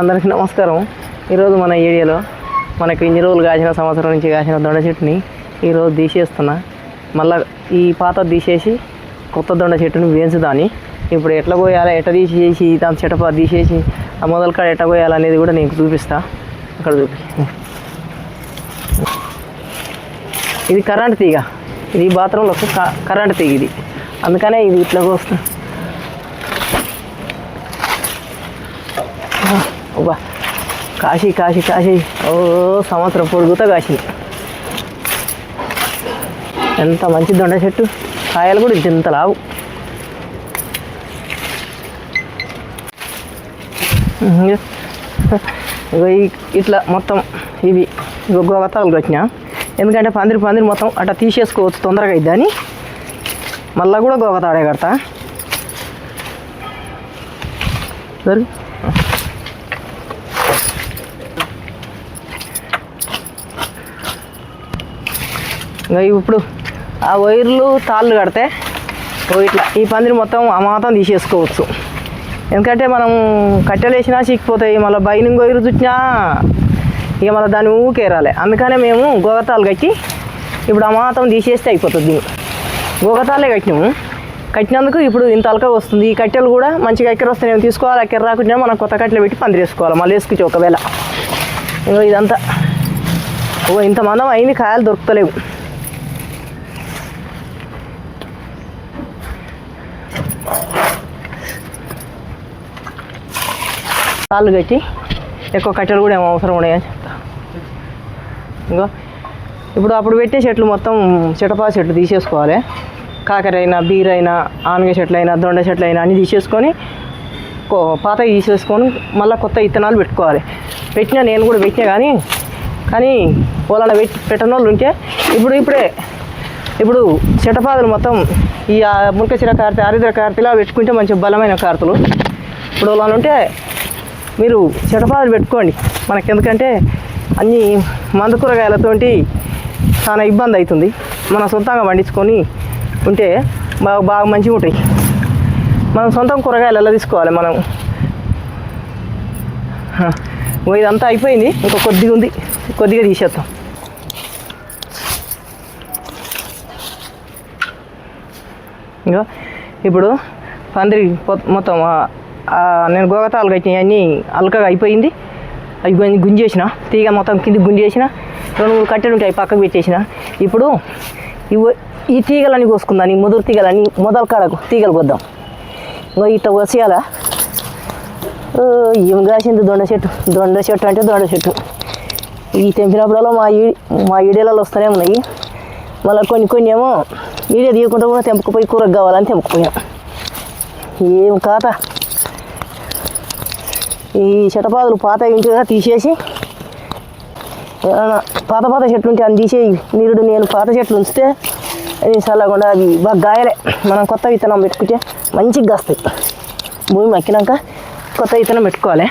అందరికీ నమస్కారం. ఈరోజు మన ఏరియాలో మనకి ఇన్ని రోజులు కాసిన సంవత్సరం నుంచి కాసిన దొండ చెట్టుని ఈరోజు తీసేస్తున్నా. మళ్ళా ఈ పాత తీసేసి కొత్త దొండ చెట్టుని వేయించుదాని ఇప్పుడు ఎట్లా పోయాలా ఎట్లా తీసేసి దాని చెట్టపా తీసేసి ఆ మొదల కాడ ఎట్లా పోయాలి అనేది కూడా నీకు చూపిస్తా. అక్కడ చూపి. ఇది కరెంట్ తీగ. ఇది బాత్రూంలో కరెంట్ తీగ ఇది. అందుకనే ఇది ఇట్లా వస్తా అబ్బా కాశీ కాశీ కాశీ. ఓ సంవత్సరం పొడుగుతా కాశీ. ఎంత మంచి దొండ చెట్టు. కాయలు కూడా ఇంత లావు. ఇగో ఈ- ఇట్లా మొత్తం ఇవి ఇగో గోగతాలు వచ్చినా ఎందుకంటే పందిరి పందిరి మొత్తం అట్లా తీసేసుకోవచ్చు తొందరగా అయిద్ది మళ్ళా కూడా గోగతాడే కడతా. సరే. ఇప్పుడు ఆ వైర్లు తాళ్ళు కడితే ఇట్లా ఈ పందిరి మొత్తం అమాతం తీసేసుకోవచ్చు. ఎందుకంటే మనం కట్టెలేసినా చిక్కిపోతాయి మళ్ళీ బైనింగ్ వైరు చుట్టినా ఇక మళ్ళీ దాన్ని ఊకేరాలి అందుకనే మేము గోగతాలు కట్టి ఇప్పుడు అమాతం తీసేస్తే అయిపోతుంది. గోగతాలే కట్టినాము. కట్టినందుకు ఇప్పుడు ఇంత అలక వస్తుంది. ఈ కట్టెలు కూడా మంచిగా ఎక్కడ వస్తే నేను తీసుకోవాలి ఎక్కడ రాకుండా మనం కొత్త కట్టెలు పెట్టి పందిరి వేసుకోవాలి మళ్ళీ వేసుకొచ్చి ఒకవేళ. ఇదంతా. ఓ ఇంత మందం అయింది కాయలు దొరుకుతలేవు. తాళ్ళు కట్టి ఎక్కువ కట్టెలు కూడా ఏమో అవసరం ఉన్నాయని చెప్తా. ఇంకో ఇప్పుడు అప్పుడు పెట్టే చెట్లు మొత్తం చిటపా చెట్లు తీసేసుకోవాలి. కాకరైనా బీరైనా ఆనగ చెట్లు అయినా దొండ చెట్లు అయినా అన్నీ తీసేసుకొని కో- పాత తీసేసుకొని మళ్ళీ కొత్త విత్తనాలు పెట్టుకోవాలి. పెట్టినా నేను కూడా పెట్టినా కానీ కానీ వాళ్ళ పెట్టి పెట్టని వాళ్ళు ఉంటే ఇప్పుడు ఇప్పుడే ఇప్పుడు చెటపాదులు మొత్తం ఈ ఆ మునకచిర కార్తె ఆరిద్ర కార్తెలా పెట్టుకుంటే మంచి బలమైన కార్తలు. ఇప్పుడు వాళ్ళ ఉంటే మీరు చెటపాదులు పెట్టుకోండి. మనకి ఎందుకంటే అన్ని మందు కూరగాయలతోటి చాలా ఇబ్బంది అవుతుంది. మనం సొంతంగా పండించుకొని ఉంటే బాగా బాగా మంచిగా ఉంటాయి. మనం సొంతం కూరగాయలు ఎలా తీసుకోవాలి మనం. ఇదంతా అయిపోయింది. ఇంకా కొద్దిగా ఉంది. కొద్దిగా తీసేద్దాం. ఇంకా ఇప్పుడు పందిరి మొత్తం నేను గోగతాలు కట్టినవి అన్నీ అల్కగా అయిపోయింది. అవి గుంజి- గుంజేసిన తీగ మొత్తం కింది గుంజేసిన రెండు మూడు కట్టెలు ఉంటాయి పక్కకు పెట్టేసిన. ఇప్పుడు ఇవి ఈ తీగలన్నీ కోసుకుందాం ఈ ముదురు తీగలన్నీ మొదల కాడకు తీగలు కొద్దాం. ఇంకో ఇట్లా కోసేయాలా. ఏం కాసింది దొండ చెట్టు? దొండ చెట్టు అంటే దొండ చెట్టు. ఈ తెంపినప్పుడల్లా మా ఈ మా ఈడేలలో వస్తూనే ఉన్నాయి. మళ్ళీ కొన్ని కొన్ని ఏమో ఈడే తీయకుండా కూడా తెంపుకుపోయి కూరకు కావాలని తెంపుకుపోయాం ఏం కాదా ఈ చెటపాదులు పాత ఇంటిగా తీసేసి ఏదైనా పాత పాత చెట్లు ఉంటే అన్ని తీసేయి. నీరుడు నేను పాత చెట్లు ఉంచితే అది చల్లకుండా అవి బాగా గాయలే. మనం కొత్త విత్తనం పెట్టుకుంటే మంచిగా వస్తాయి భూమి మక్కినాక కొత్త విత్తనం పెట్టుకోవాలి.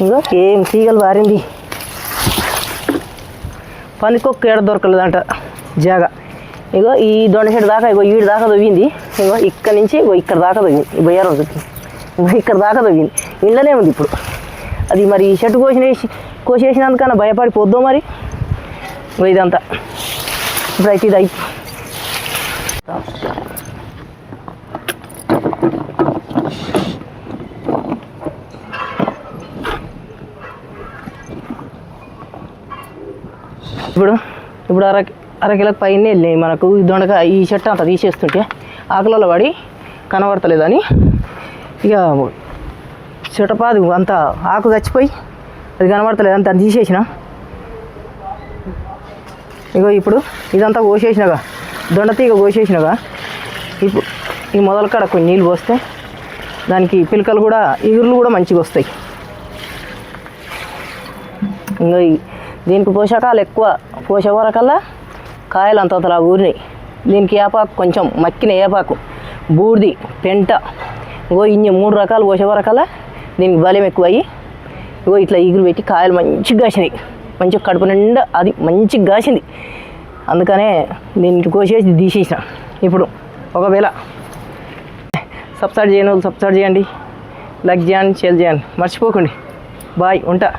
ఇంకో ఏం తీగలు వారింది. పనికొక్క ఏడ దొరకలేదంట జాగా. ఇగో ఈ దొండ చెట్టు దాకా ఇగో ఈడు దాకా తవ్వింది. ఇగో ఇక్కడ నుంచి ఇగో ఇక్కడ దాకా తవ్వింది. ఈ బొయ్యారం ఇగో ఇక్కడ దాకా తవ్వింది. ఇంట్లోనే ఉంది ఇప్పుడు. అది మరి ఈ చెట్టు కోసిన కోసేసినందుకన్నా భయపడిపోద్దో మరి? ఇగో ఇదంతా. ఇప్పుడైతే ఇది అయిపో ఇప్పుడు ఇప్పుడు అరకి అరకిలకు పైన వెళ్ళినాయి మనకు. దొండకాయ ఈ చెట్టు అంతా తీసేస్తుంటే ఆకులలో పడి కనబడతలేదని ఇక చెటపాదు అంతా ఆకు చచ్చిపోయి అది కనబడతలేదు. అంత తీసేసిన. ఇగో ఇప్పుడు ఇదంతా కోసేసినగా దొండతీగ కోసేసినగా ఇప్పుడు ఈ మొదల కాడ కొన్ని నీళ్ళు పోస్తే దానికి పిలకలు కూడా ఇగురులు కూడా మంచిగా వస్తాయి. ఇంకా దీనికి పోషకాలు ఎక్కువ. పోసే కాయలు అంతలా ఊరినాయి దీనికి ఏపాకు కొంచెం మక్కిన ఏపాకు. బూడిది పెంట. ఇగో ఇన్ని మూడు రకాలు పోసే రకాల? దీనికి బలం ఎక్కువ అయ్యి ఇగో ఇట్లా ఈగురు పెట్టి కాయలు మంచిగా కాసినాయి. మంచిగా కడుపు నిండా అది మంచిగా కాసింది. అందుకనే దీనికి కోసేసి తీసేసిన. ఇప్పుడు ఒకవేళ సబ్స్క్రైబ్ చేయని వాళ్ళు సబ్స్క్రైబ్ చేయండి. లైక్ చేయండి షేర్ చేయండి. మర్చిపోకండి. బాయ్ ఉంటా.